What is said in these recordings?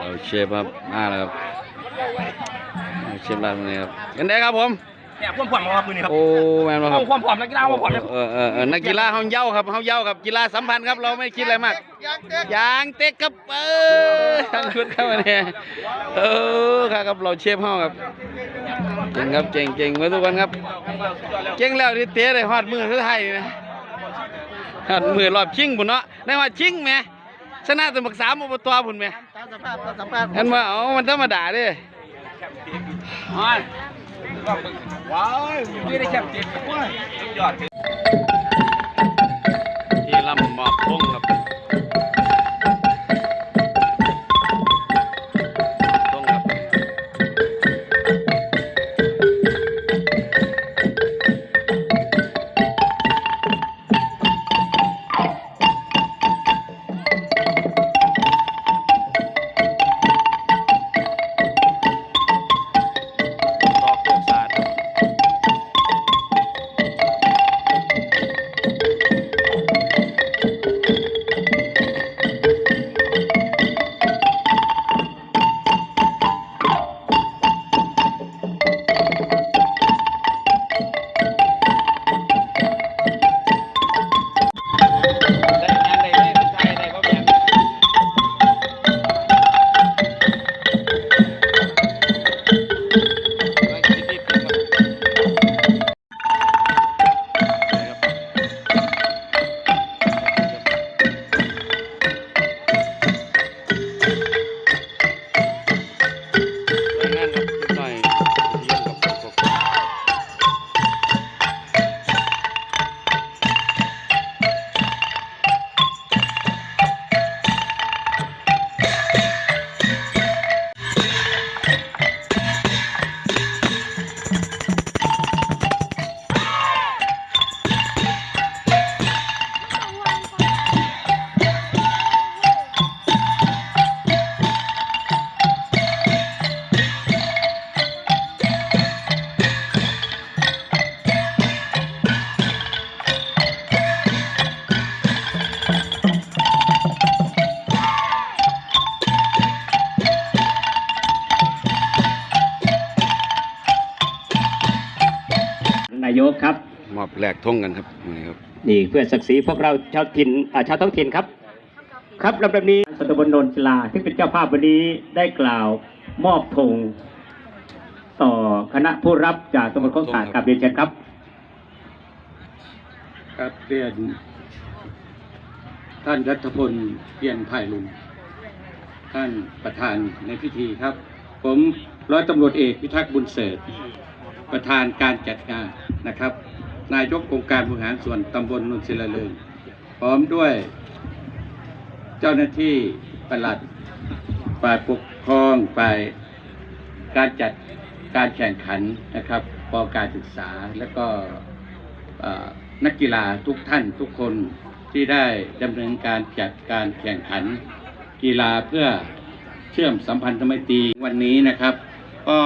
เราเชฟครับมาแล้วครับเชฟร้านนี้ครับกันได้ครับผมเนี่ยความผอมของครับมือนี้ครับโอ้แม่นบ่ครับความผอมนักกีฬาความผอมเนี่ยเออเออเออนักกีฬาเฮาเย้าครับเฮาเย้าครับกีฬาสัมพันธ์ครับเราไม่คิดอะไรมากยางเต็กครับเออทางชุดเข้ามาเนี่ยเออครับครับเราเชฟเฮาครับเก่งครับเก่งเก่งมาทุกคนครับเก่งแล้วที่เตะได้ฮอดมือสุดท้ายนี่นะฮอดมือรอบชิงพุ่นเนาะได้ฮอดชิงแหมชนะสมักสามอบตพุ่นแหม ตามสภาพตามสภาพเห็นว่าเอามันธรรมดาเด้ว้ายว้ายไม่ได้แชมป์เจ็ดว้ายสุดยอด แลกทงกันครับนี่ครับ นี่เพื่อศักดิ์ศรีพวกเราชาวถิ่นอ่าชาวท้องถิ่นครับ ครับลำดับนี้สตบลนนศิลาที่เป็นเจ้าภาพวันนี้ได้กล่าวมอบธงต่อคณะผู้รับจากตำบลข้องสารกับเรียนเชิญครับ ครับเรียน ท่านรัฐพลเพียรไผ่ลุงท่านประธานในพิธีครับ ผมร้อยตำรวจเอกพิทักษ์บุญเสริฐประธานการจัดงานนะครับ นายกองค์การบริหารส่วนตำบลนุนศิลาเริงพร้อมด้วยเจ้าหน้าที่ปลัดฝ่ายปกครองฝ่ายการจัดการแข่งขันนะครับปการศึกษาและก็นักกีฬาทุกท่านทุกคนที่ได้ดำเนินการจัดการแข่งขันกีฬาเพื่อเชื่อมสัมพันธไมตรีวันนี้นะครับ ก็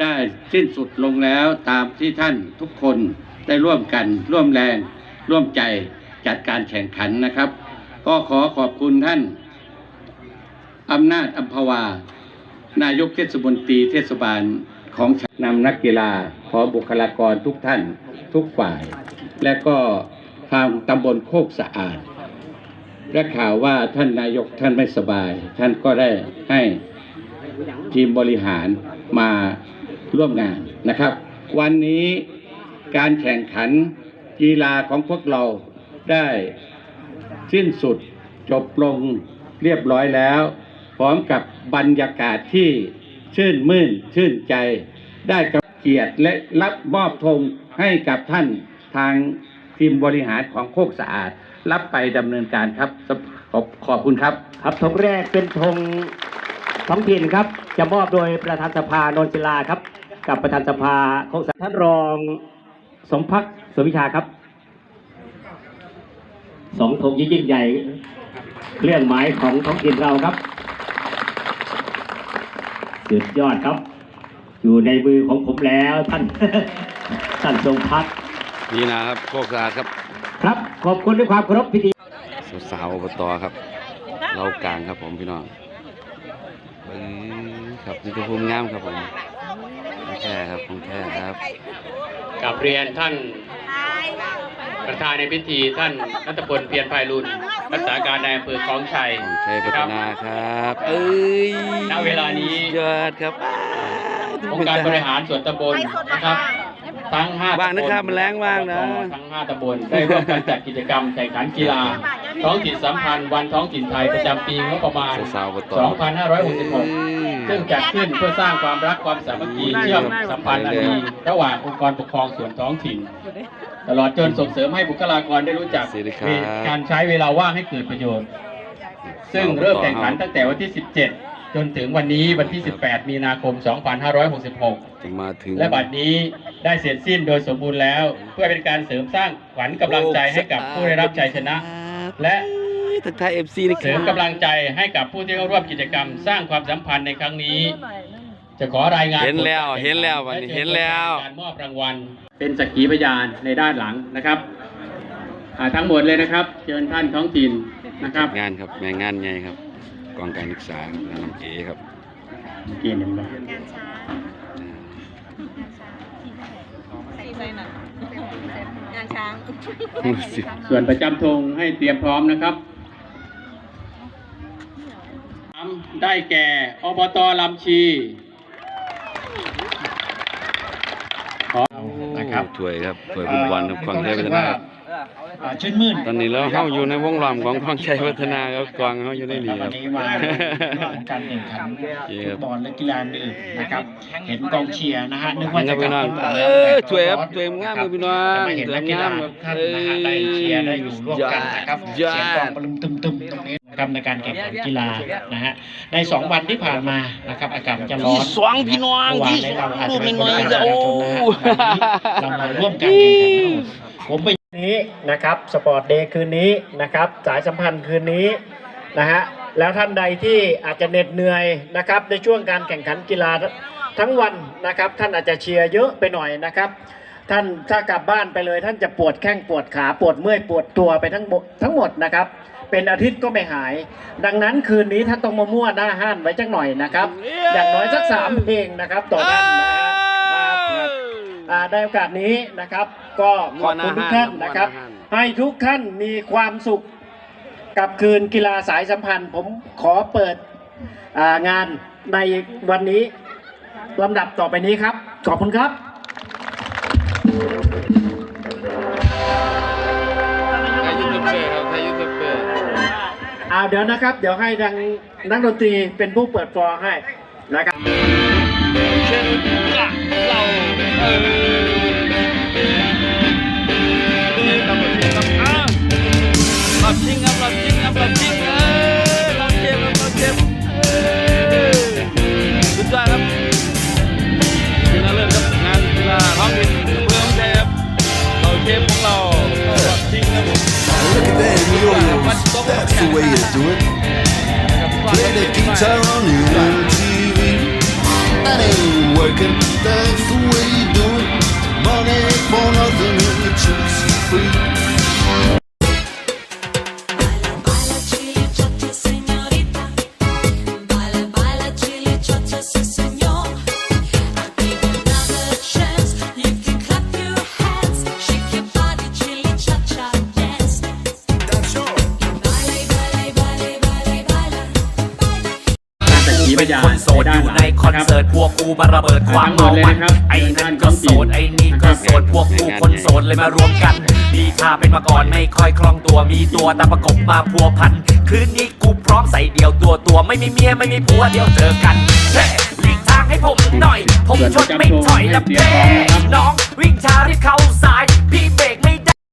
ได้สิ้นสุดลงแล้วตามที่ท่านทุกคน ได้ร่วมกันร่วมแรงร่วมใจจัดการแข่งขันนะครับ ก็ขอขอบคุณท่านอำนาจอัมพวา นายกเทศมนตรีเทศบาลของนำนักกีฬาขอบุคลากรทุกท่านทุกฝ่าย และก็ทางตำบลโคกสะอาดและข่าวว่าท่านนายกท่านไม่สบาย ท่านก็ได้ให้ทีมบริหารมาร่วมงานนะครับ วันนี้ การแข่งขันกีฬาของพวกเราได้สิ้นสุดจบลงเรียบร้อยแล้ว พร้อมกับบรรยากาศที่ชื่นมื่นชื่นใจ ได้กับเกียรติและรับมอบธงให้กับท่านทางทีมบริหารของโคกสะอาด รับไปดำเนินการครับขอบขอบคุณครับ ครับธงแรกเป็นธงท้องถิ่นครับ จะมอบโดยประธานสภานนศิลาครับ กับประธานสภาของสท่านรอง สมพักดิ์สวิชาครับสองธงยิ่งใหญ่เครื่องหมายของท้องถิ่นเราครับสุดยอดครับ อยู่ในมือของผมแล้วท่านท่านทรงพักดิ์นี่นะครับโคกสะอาดครับ ครับขอบคุณด้วยความเคารพพิธีสาวๆอบตครับ เรากลางครับผมพี่น้องเออครับนี่คือภูมิงามครับผมของแท้ครับของแท้ครับ กับเรียนท่านประธานในพิธีท่านนัทพลเพียรภัยรุนรักษาการนายอำเภอคลองชัยของชัยพัฒนาครับ เอ้ยณเวลานี้ยอดครับอ้าวองค์การบริหารส่วนตำบลนะครับทั้งห้าว่างนะครับตำบลมันแรงว่างนะทั้งห้าตำบลได้ร่วมกันจัดกิจกรรมแข่งขันกีฬา ท้องถิ่นสัมพันธ์วันท้องถิ่นไทยประจำปีงบประมาณสาวๆบต2566 ซึ่งจัดขึ้นเพื่อสร้างความรักความสามัคคีเชื่อมสัมพันธ์อันดีระหว่างองค์กรปกครองส่วนท้องถิ่น ตลอดจนส่งเสริมให้บุคลากรได้รู้จักสวัสดีครับการใช้เวลาว่างให้เกิดประโยชน์ ซึ่งเริ่มแข่งขันตั้งแต่วันที่ 17 จนถึงวันนี้วันที่ 18 มีนาคม 2566จะมาถึงและบัดนี้ได้เสร็จสิ้นโดยสมบูรณ์แล้ว เพื่อเป็นการเสริมสร้างขวัญกำลังใจให้กับผู้ได้รับชัยชนะ และ ทักทายเอฟซีนะคเสริรับมกำลังใจให้กับผู้ที่เข้าร่วมกิจกรรม สร้างความสัมพันธ์ในครั้งนี้ จะขอรายงานเห็นแล้วเห็นแล้ววันนี้เห็นแล้วการมอบรางวัล เป็นสักขีพยานในด้านหลังนะครับอ่าทั้งหมดเลยนะครับเชิญท่านท้องถิ่นนะครับงานครับแม่งานใหญ่ครับกองการศึกษาครับงานน้ำเอครับเกียรติหนึ่งบาทงานช้าง ส่วนประจำธงให้เตรียมพร้อมนะครับ ได้แก่ อบตลำชีขอนะครับถวยครับถวยฟุตบอลครับความชัยพัฒนาครับอ่าชื่นมื่นตอนนี้เราเข้าอยู่ในวงล้อมของความชัยพัฒนาครับกวางเข้าอยู่ในนี้ควัรันบนี้มาเรื่องการแข่งขันฟุตบอลและกีฬาอื่นนะครับ เห็นกองเชียร์นะฮะนึกว่าจะพี่น้องกลับเออถวยครับถวยงามครับพี่น้องจะมาเห็นนักกีฬาทุกท่านนะฮะได้เชียร์ได้อยู่ร่วมกันนะครับยอเสียงกลองดปลุมตึมตึมตรงนี้ นะครับในการแข่งขันกีฬานะฮะในสองวันที่ผ่านมานะครับอากาศจะร้อนที่สองพี่น้องเมื่อวานที่ในสอเรางอาจลูจะกไม่น้อยได้ๆจะประโอ้ชาชนนะฮะวันนี้เรามาร่วมกันแข่งขันทั้งหมดผมไปนี้นะครับสปอร์ตเดย์คืนนี้นะครับสายสัมพันธ์คืนนี้นะฮะแล้วท่านใดที่อาจจะเหน็ดเหนื่อยนะครับในช่วงการแข่งขันกีฬาทั้งวันนะครับ ท่านอาจจะเชียร์เยอะไปหน่อยนะครับ ท่านถ้ากลับบ้านไปเลย ท่านจะปวดแข้งปวดขาปวดเมื่อยปวดตัวไปทั้งหมดทั้งหมดนะครับ เป็นอาทิตย์ก็ไม่หาย ดังนั้นคืนนี้ท่านต้องมามั่วหน้าห้านไว้จักหน่อยนะครับ อย่างน้อยสักสามเพลงนะครับต่อท่านนะฮะครับครับอ่าในโอกาสนี้นะครับ ก็ขอบคุณทุกท่านนะครับ ให้ทุกท่านมีความสุขกับคืนกีฬาสายสัมพันธ์ ผมขอเปิดอ่างานในวันนี้ลำดับต่อไปนี้ครับ ขอบคุณครับ อ่าเดี๋ยวนะครับ เดี๋ยวให้ทางนักดนตรีเป็นผู้เปิดฟอร์ให้นะครับ เช่นเราเออ มาระเบิดความทั้งหมเมาดเลยมันนะครับไอ้นั่นก็โสดไอ้นี่ก็โสดพวกกูคนโสดเลยมารวมกันมีท่าเป็นมาก่อนไม่ค่อยคล่องตัวมีตัวแต่ประกบมาพัวพัน คืนนี้กูพร้อมใส่เดี่ยวตัวตัวไม่มีเมียไม่มีผัวเดี๋ยวเจอกันเฮ้หลีกทางให้ผมหน่อย ผมชดไม่ถอยและเพ่น้องวิ่งช้ารีบเข้าสาย พี่เบรกไม่